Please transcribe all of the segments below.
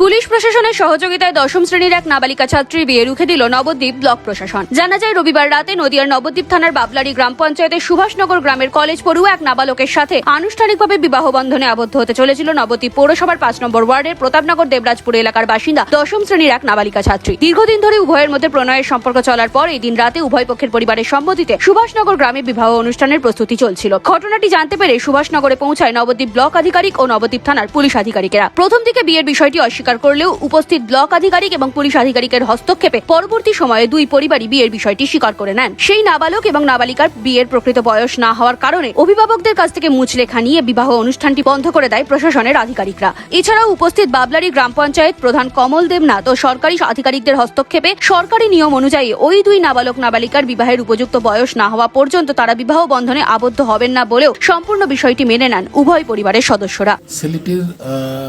Police প্রশাসনের সহযোগিতায় দশম শ্রেণির এক নাবালিকা ছাত্রীর বিয়ে রুখে দিল নবদ্বীপ ব্লক প্রশাসন। জানা যায়, রবিবার রাতে নদিয়ার নবদ্বীপ থানার বাবলারি গ্রাম পঞ্চায়েতের সুভাষনগর গ্রামের কলেজ পড়ুয়া এক নাবালকের সাথে আনুষ্ঠানিকভাবে বিবাহ বন্ধনে আবদ্ধ হতে চলেছিল নবদ্বীপ পৌরসভার পাঁচ নম্বর ওয়ার্ডের প্রতাপনগর দেবরাজপুর এলাকার বাসিন্দা দশম শ্রেণির এক নাবালিকা ছাত্রী। দীর্ঘদিন ধরে উভয়ের মধ্যে প্রণয়ের সম্পর্ক চলার পর এই দিন রাতে উভয় পক্ষের পরিবারের সম্মতিতে সুভাষনগর গ্রামে বিবাহ অনুষ্ঠানের প্রস্তুতি চলছিল। ঘটনাটি জানতে পেরে সুভাষনগরে পৌঁছায় নবদ্বীপ ব্লক আধিকারিক ও নবদ্বীপ থানার পুলিশ আধিকারিকেরা। প্রথম দিকে বিয়ের বিষয়টি করলেও উপস্থিত ব্লক আধিকারিক এবং পুলিশ আধিকারিকের হস্তক্ষেপে পরবর্তী সময়ে দুই পরিবারই বিয়ের বিষয়টি স্বীকার করে নেন। সেই নাবালক এবং নাবালিকার বিয়ের প্রকৃত বয়স না হওয়ার কারণে অভিভাবকদের কাছ থেকে মুচলেখা নিয়ে বিবাহ অনুষ্ঠানটি বন্ধ করে দেয় প্রশাসনের আধিকারিকরা। এছাড়াও উপস্থিত বাবলারি গ্রাম পঞ্চায়েত প্রধান কমল দেবনাথ ও সরকারি আধিকারিকদের হস্তক্ষেপে সরকারি নিয়ম অনুযায়ী ওই দুই নাবালক নাবালিকার বিবাহের উপযুক্ত বয়স না হওয়া পর্যন্ত তারা বিবাহ বন্ধনে আবদ্ধ হবেন না বলেও সম্পূর্ণ বিষয়টি মেনে নেন উভয় পরিবারের সদস্যরা। ছেলেটির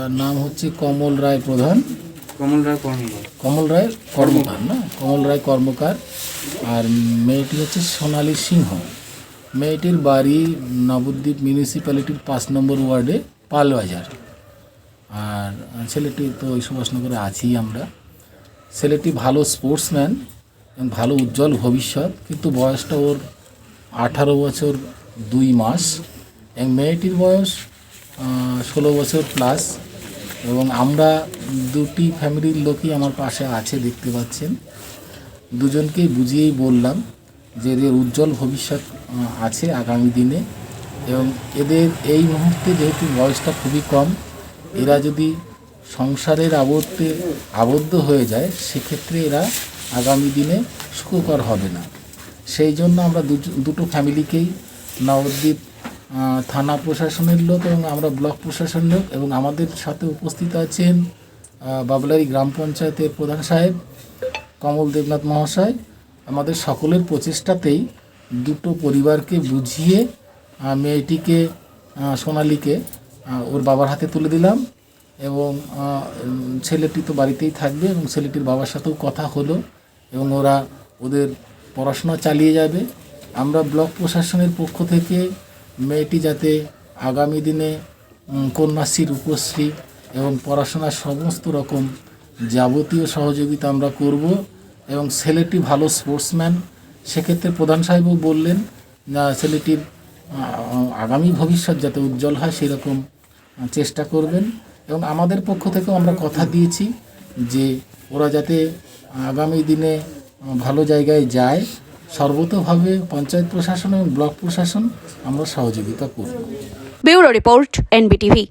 নাম হচ্ছে কমল রায় প্রধান? কমল রায় কর্মকার। কমল রায় কর্মকার না? কমল রায় কর্মকার। আর মেয়েটি হচ্ছে সোনালী সিংহ। মেয়েটির বাড়ি নবদ্বীপ মিউনিসিপ্যালিটির পাঁচ নম্বর ওয়ার্ডে পালবাজার। আর ছেলেটি তো ওই সুভাষনগরে আছি আমরা। ছেলেটি ভালো স্পোর্টসম্যান এবং ভালো উজ্জ্বল ভবিষ্যৎ কিন্তু বয়সটা ওর আঠারো বছর দুই মাস। এবং মেয়েটির বয়স ষোলো বছর প্লাস এবং আমরা দুটি ফ্যামিলির লোকই আমার পাশে আছে, দেখতে পাচ্ছেন। দুজনকেই বুঝিয়েই বললাম যে এদের উজ্জ্বল ভবিষ্যৎ আছে আগামী দিনে এবং এদের এই মুহূর্তে যেহেতু বয়সটা খুবই কম, এরা যদি সংসারের আবদ্ধে আবদ্ধ হয়ে যায়, সেক্ষেত্রে এরা আগামী দিনে সুখকর হবে না। সেই জন্য আমরা দুটো ফ্যামিলিকেই নবদ্বীপ থানা প্রশাসনের লোক এবং আমরা ব্লক প্রশাসনের লোক এবং আমাদের সাথে উপস্থিত আছেন বাবলারি গ্রাম পঞ্চায়েতের প্রধান সাহেব কমল দেবনাথ মহাশয়। আমাদের সকলের প্রচেষ্টাতেই দুটো পরিবারকে বুঝিয়ে মেয়েটিকে সোনালিকে ওর বাবার হাতে তুলে দিলাম এবং ছেলেটি তো বাড়িতেই থাকবে এবং ছেলেটির বাবার সাথেও কথা হলো এবং ওরা ওদের পড়াশোনা চালিয়ে যাবে। আমরা ব্লক প্রশাসনের পক্ষ থেকে মেয়েটি যাতে আগামী দিনে কন্যাশ্রী রূপশ্রী এবং পড়াশোনার সমস্ত রকম যাবতীয় সহযোগিতা আমরা করব এবং ছেলেটি ভালো স্পোর্টসম্যান সেক্ষেত্রে প্রধান সাহেবও বললেন, না, ছেলেটির আগামী ভবিষ্যৎ যাতে উজ্জ্বল হয়, সেরকম চেষ্টা করবেন। এবং আমাদের পক্ষ থেকেও আমরা কথা দিয়েছি যে ওরা যাতে আগামী দিনে ভালো জায়গায় যায়। সর্বতোভাবে পঞ্চায়েত প্রশাসন এবং ব্লক প্রশাসন আমরা সহযোগিতা করব। Bureau report NBTV.